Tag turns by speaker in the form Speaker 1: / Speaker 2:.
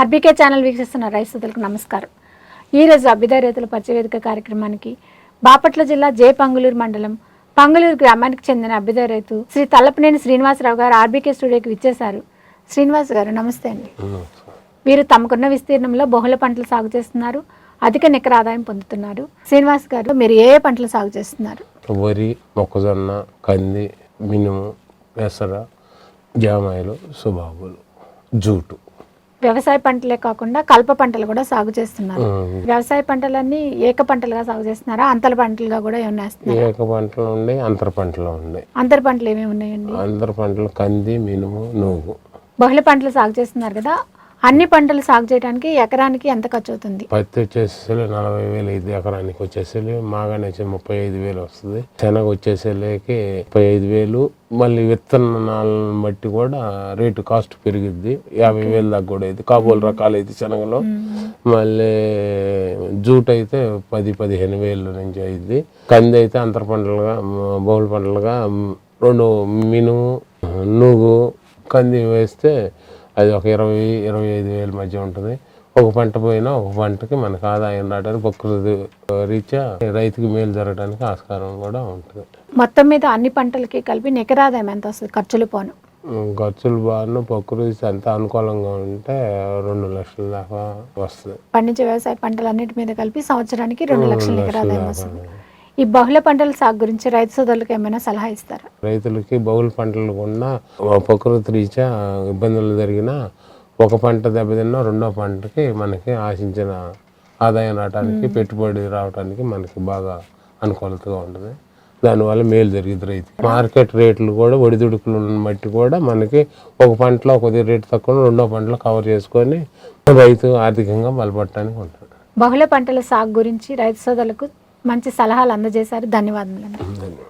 Speaker 1: RBK channel వీక్షిస్తున్న రైతులకు నమస్కారం. ఈరోజు అభ్యుదయ రైతుల పరిచయవేదిక కార్యక్రమానికి బాపట్ల జిల్లా జే పంగులూరు మండలం పంగులూరు గ్రామానికి చెందిన అభ్యుదయ రైతు శ్రీ తల్లపనేని శ్రీనివాసరావు గారు ఆర్బీకే స్టూడియోకి విచ్చేశారు. శ్రీనివాస్ గారు నమస్తే అండి. వీరు తమకున్న విస్తీర్ణంలో బహుళ పంటలు సాగు చేస్తున్నారు అధిక నికర ఆదాయం పొందుతున్నారు. శ్రీనివాస్ గారు మీరు ఏ ఏ పంటలు సాగు చేస్తున్నారు?
Speaker 2: వరి మొక్కజొన్న కంది మినుము పెసర జామాయిలు సుబాబులు జూటు.
Speaker 1: వ్యవసాయ పంటలే కాకుండా కల్ప పంటలు కూడా సాగు చేస్తున్నారు. వ్యవసాయ పంటలన్నీ ఏక పంటలుగా సాగు చేస్తున్నారా? అంతర పంటలుగా కూడా ఏమైనా వేస్తున్నారా?
Speaker 2: ఏక పంటలు ఉండి అంతర పంటలు ఉండే
Speaker 1: అంతర పంటలు ఏమేమి ఉన్నాయండి?
Speaker 2: అంతర పంటలు కంది మినుము నూగు
Speaker 1: బహుళ పంటలు సాగు చేస్తున్నారు కదా అన్ని పంటలు సాగు చేయడానికి ఎకరానికి ఎంత ఖర్చు అవుతుంది
Speaker 2: పత్తి వచ్చేసి నలభై వేలు ఐదు ఎకరానికి వచ్చేసి మాగానే వచ్చి ముప్పై ఐదు వేలు వస్తుంది. శనగ వచ్చేసేలేకి ముప్పై ఐదు వేలు మళ్ళీ విత్తనాలను బట్టి కూడా రేటు కాస్ట్ పెరిగిద్ది. యాభై వేలు దాకా కూడా అయితే కాబోలు రకాలు అయితే శనగలో. మళ్ళీ జూట్ అయితే పది పదిహేను వేలు నుంచి అయింది. కంది అయితే అంతర పంటలుగా బహుళ పంటలుగా రెండు మినుము నువ్వు కంది వేస్తే అది ఒక ఇరవై ఇరవై ఐదు వేల మధ్య ఉంటుంది. ఒక పంట పోయినా ఒక పంటకి మనకు ఆదాయం రావడానికి ప్రకృతి రీత్యా రైతుకి మేలు జరగడానికి ఆస్కారం కూడా ఉంటుంది.
Speaker 1: మొత్తం మీద అన్ని పంటలకి కలిపి నికర ఆదాయం ఎంత వస్తుంది ఖర్చులు పోను?
Speaker 2: ఖర్చులు బాగా ప్రకృతి అంత అనుకూలంగా ఉంటే రెండు లక్షల దాకా వస్తుంది.
Speaker 1: పండించే వ్యవసాయ పంటలన్నిటి మీద కలిపి సంవత్సరానికి రెండు లక్షల నికర ఆదాయం వస్తుంది. ఈ బహుళ పంటల సాగు గురించి రైతు సోదరులకు ఏమైనా సలహా ఇస్తారా?
Speaker 2: రైతులకి బహుళ పంటలు కూడా ప్రకృతి రీత్యా ఇబ్బందులు జరిగినా ఒక పంట దెబ్బతిన్నా రెండో పంటకి మనకి ఆశించిన ఆదాయం రావడానికి పెట్టుబడి రావడానికి మనకి బాగా అనుకూలతగా ఉంటుంది. దానివల్ల మేలు జరిగింది రైతు మార్కెట్ రేట్లు కూడా ఒడిదుడుకులను బట్టి కూడా మనకి ఒక పంటలో కొద్దిగా రేటు తక్కువ రెండో పంటలో కవర్ చేసుకొని రైతు ఆర్థికంగా బలపడటానికి ఉంటుంది.
Speaker 1: బహుళ పంటల సాగు గురించి రైతు సోదరులకు మంచి సలహాలు అందజేశారు. ధన్యవాదములు